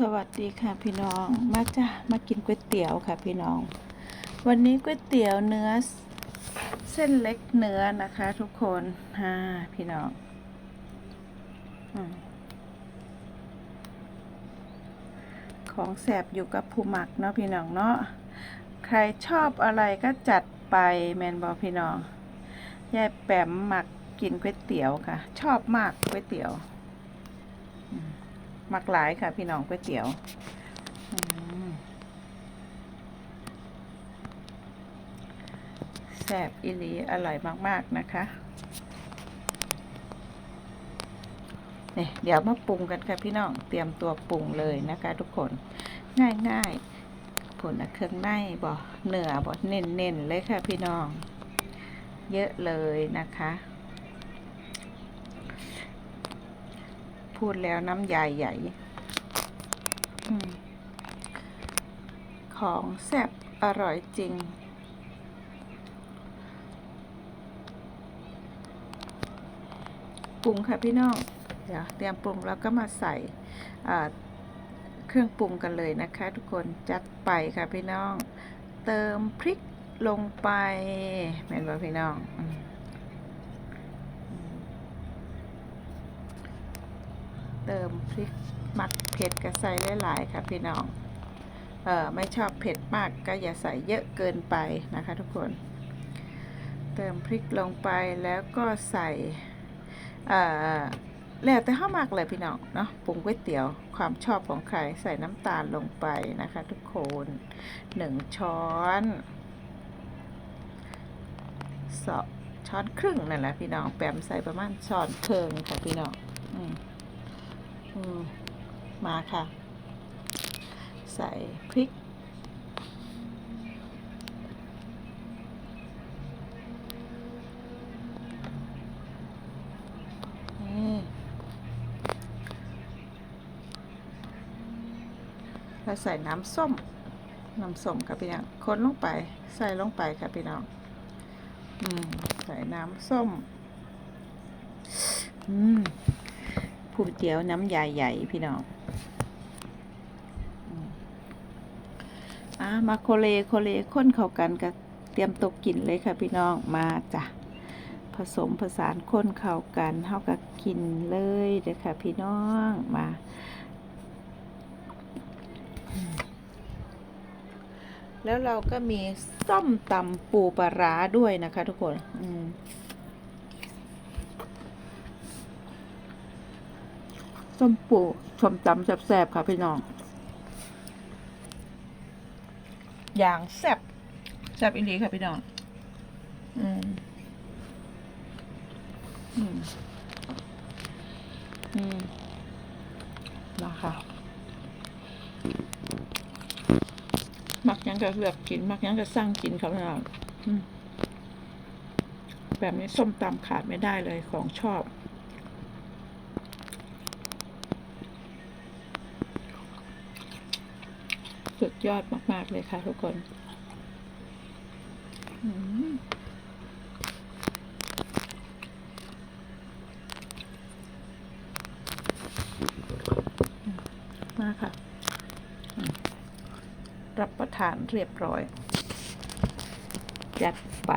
สวัสดีค่ะพี่น้องมาจ้ะมากินก๋วยเตี๋ยวค่ะพี่น้อง วันนี้ก๋วยเตี๋ยวเนื้อเส้นเล็กเนื้อนะคะ ทุกคนฮ่าพี่น้องอของแสบอยู่กับผู้หมักเนาะพี่น้องเนาะใครชอบอะไรก็จัดไปแมนบอพี่น้องยายแปมหมักกินก๋วยเตี๋ยวค่ะ ชอบมากก๋วยเตี๋ยวมั กหลายค่ะ พี่น้องก๋วยเตี๋ยวแซ่บอิลีอร่อยมาก ๆ นะคะเนี่ยเดี๋ยวมาปรุงกันค่ะพี่น้องเตรียมตัวปรุงเลยนะคะ ทุกคนง่ายๆผลเครื่องในบ่เนื้อบ่เน้นๆเลยค่ะพี่น้อง เยอะเลยนะคะ พูดแล้วน้ำยายใหญ่ ของแซ่บอร่อยจริง ปรุงค่ะพี่น้อง เดี๋ยวเตรียมปรุงแล้วก็มาใส่เครื่องปรุงกันเลยนะคะ ทุกคนจัดไปค่ะพี่น้อง เติมพริกลงไปแม่นบ่พี่น้องอม เติมพริกหมักเผ็ดก็ใส่หลายๆค่ะพี่น้องเออไม่ชอบเผ็ดมากก็อย่าใส่เยอะเกินไปนะคะทุกคน เติมพริกลงไปแล้วก็ใส่เอ่อแล้วแต่ข้าวหมักเลยพี่น้องเนาะปรุงก๋วยเตี๋ยวความชอบของใครใส่น้ำตาลลงไปนะคะ ทุกคนหนึ่งช้อนสองช้อนครึ่งนั่นแหละพี่น้องแปมใส่ประมาณช้อนครึ่งค่ะพี่น้องอืมอื มาค่ะ ใส่พริก แล้วใส่น้ำส้ม น้ำส้มค่ะพี่น้องคนลงไป ใส่ลงไปค่ะพี่น้องอืมใส่น้ำส้ม อืม ผู้เตี๋ยวน้ำใหญ่ๆพี่น้องอะมาโคเลโคเลค้นเข้ากันก็เตรียมตกกินเลยค่ะพี่น้องมาจ้ะผสมผสานค้นเข้ากันเท่ากับกินเลยเด้อค่ะพี่น้องมาแล้วเราก็มีส้มตำปูปลาร้าด้วยนะคะทุกคน อืม ส้มปูส้มตำแซ่บๆค่ะพี่น้อง อย่างแซ่บแซ่บอีหลีค่ะพี่น้อง อืม อืม อืมมาค่ะมักยังก็เลือกกิน มักยังก็สร้างกินค่ะพี่น้องอืมแบบนี้ส้มตำขาดไม่ได้เลยของชอบ สุดยอดมาก ๆ เลยค่ะทุกคนมาค่ะ รับประทานเรียบร้อย จัดไป